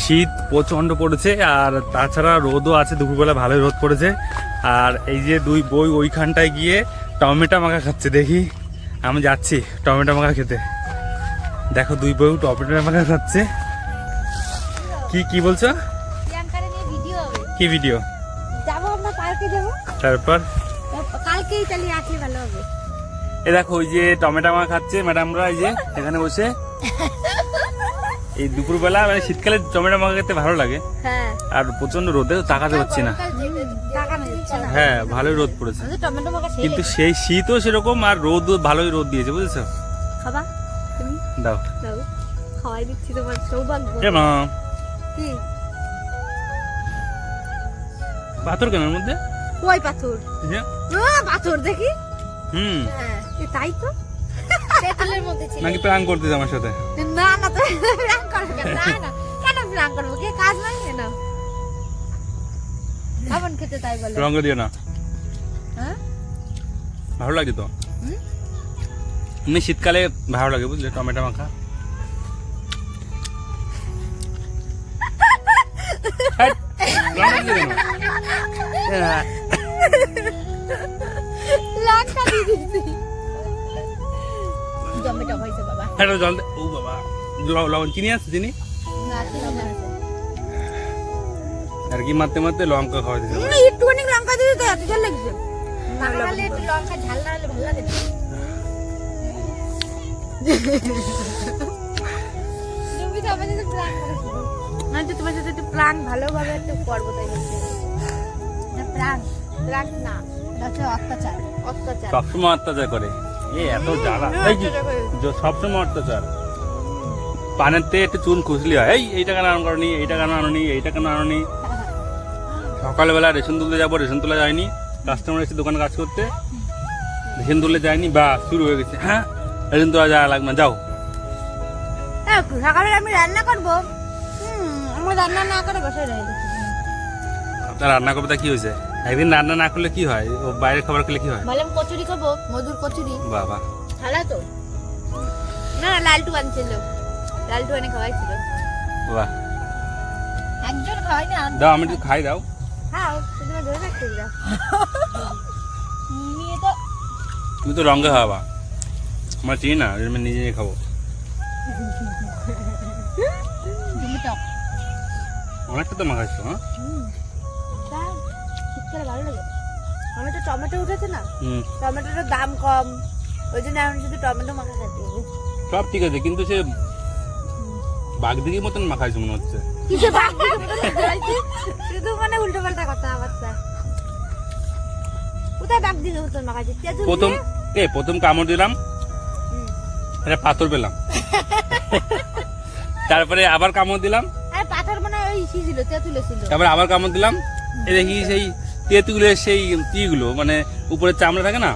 শীত প্রচণ্ড পড়েছে আর তাছাড়া রোদও আছে দুপুরবেলা ভালোই রোদ পড়েছে। আর এই যে দুই বই ওইখানটায় গিয়ে টমেটো মাখা খাচ্ছে দেখি। আমি যাচ্ছি টমেটো মাখা খেতে। দেখো দুই বউ টমেটো মাখা খাচ্ছে। কি কি বলছো? কি ভিডিও তারপর? কালকেই তাহলে আসলে ভালো হবে। এ দেখো ওই যে টমেটো মাখা খাচ্ছে ম্যাডামরা এই যে এখানে বসে। এই দুপুরবেলা মানে শীতকালে টমেটো মাখা খেতে ভালো লাগে। হ্যাঁ। আর প্রচণ্ড রোদে তাকাতে পারছি না। হ্যাঁ ভালোই রোদ পড়েছে। শেষ কিন্তু সেই শীতও সেরকম আর রোদ ভালোই রোদ দিয়েছে বুঝেছ? খাবা? দাও। খাওয়াই দিচ্ছি তোমার সৌভাগ্য। কি? পাথর কেন এর মধ্যে? কই পাথর? এই যে, পাথর দেখি। হুম। হ্যাঁ তাই তো। তেঁতুলের মধ্যে ছিল। নাকি প্রাণ করতে আমার সাথে? না না তো প্রাণ করব কেন না না। কেন প্রাণ করব? কে কাজ নাই না খাবেন খেতে তাই বলে। রঙ দিও না। হ্যাঁ? ভালো লাগে তো? হুম? এমনি শীতকালে ভালো লাগে বুঝলে টমেটো মাখা। জল দে- ও বাবা। লবণ চিনি আছে চিনি? আর কি মারতে মারতে লঙ্কা খাওয়া দিতে একটুখানি লঙ্কা এত ঝাল লাগছে লঙ্কা ঝাল না হলে ভালো লাগে তুমি তো আমাদের সাথে করেছ তোমার সাথে একটু প্ল্যান ভালোভাবে একটু করব তাই প্ল্যান প্ল্যান না অত্যাচার অত্যাচার। সবসময় অত্যাচার করে। এ এত জ্বালা। এই কি? সবসময় অত্যাচার। পানের তে একটু চুন খুশলি হয়। এই এইটা কেন আনো করনি? এইটা কেন আনোনি? এইটা কেন আনোনি? সকালবেলা রেশন তুলতে যাব রেশন তোলা যায়নি। কাস্টমার এসে দোকানে কাজ করতে। রেশন তুলে যায়নি বা শুরু হয়ে গেছে। হ্যাঁ রেশন তোলা যাওয়া লাগবে না যাও। হ্যাঁ, সকালে আমি রান্না করব। রান্না না করে বসে রয়ে গেছি আপনার রান্না কি হয়েছে? একদিন রান্না না করলে কি হয়? ও বাইরের খাবার খেলে কি হয়? বললাম কচুরি করব মধুর কচুরি। বাবা। ভালো তো? না লালটু আনছিল। লালটু আনে খাওয়াইছিল। বাহ। একজন খাওয়াই না দাও আমি একটু খাই দাও। খাও তুমি ধরে রাখতে দাও। নিয়ে তো তুমি তো রঙে খাওয়াবা আমার চিনি না আমি নিজে নিজে খাব। তুমি তো অনেকটা তো মাখাইছো হ্যাঁ? শীতকালে ভালো লাগে। আমি তো টমেটো উঠেছে না? টমেটোর দাম কম। ওই জন্য আমি শুধু টমেটো মাখা খাচ্ছি সব ঠিক আছে কিন্তু সে বাগদিঘির মতন মাখাইছে মনে হচ্ছে। দিয়ে শুধু মানে উল্টো পাল্টা কথা বাচ্চা। কোথায় বাগ দিকে মতন মাখাচ্ছি প্রথম এ প্রথম কামড় দিলাম। হুম। পাথর পেলাম। তারপরে আবার কামড় দিলাম। তারপরে আবার কামড় দিলাম। এ দেখি সেই তেঁতুলের সেই ইগুলো মানে উপরে চামড়া থাকে না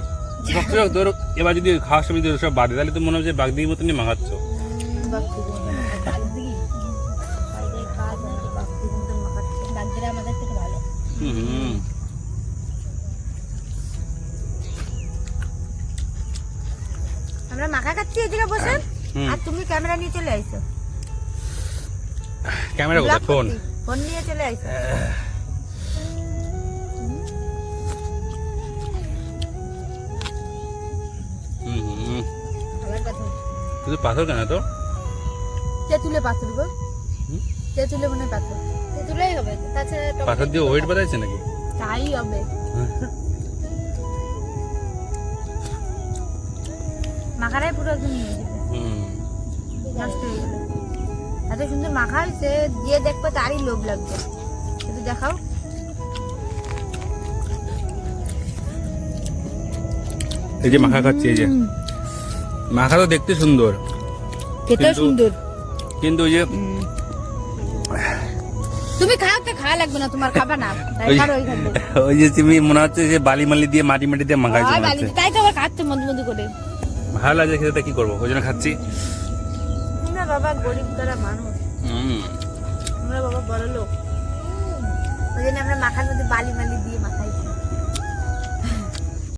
শক্ত শক্ত, এবার যদি খাওয়ার সময় যদি সব বাদে তাহলে তো মনে হচ্ছে মতনই মাখাচ্ছ। হুম। আমরা মাখা খাচ্ছি এদিকে বসে আর তুমি ক্যামেরা নিয়ে চলে আইছো ক্যামেরা কোথায় ফোন ফোন নিয়ে চলে আইছো শুধু পাথর কেন তো তেঁতুলে পাথর গো? তেঁতুলে মনে হয় পাথর? তেঁতুলেই হবে? তাছাড়া পাথর দিয়ে ওয়েট বাড়াইছে নাকি? তাই হবে। মাখাটাই পুরো একদম নিয়ে যাবে হুম। নষ্ট হয়ে গেল। এত সুন্দর মাখা হয়েছে দিয়ে দেখবে তারই লোভ লাগবে। একটু দেখাও। এই যে মাখা খাচ্ছি এই যে। মাখা তো দেখতে সুন্দর। কিন্তু- সুন্দর। কিন্তু ওই যে তুমি খাও তো খাওয়া লাগবে না তোমার খাবা না। ওই- যে তুমি মনে হচ্ছে যে বালি মালি দিয়ে মাটি মাটি দিয়ে মাখাইছো তাই তো আবার খাচ্ছে মধু মধু করে। ভালো লাগে খেতে কি করব? ওই জন্য খাচ্ছি। বাবা গরিব তারা মানুষ। আমরা বাবা বড় লোক ওই জন্য আমরা মাখার মধ্যে বালি মালি দিয়ে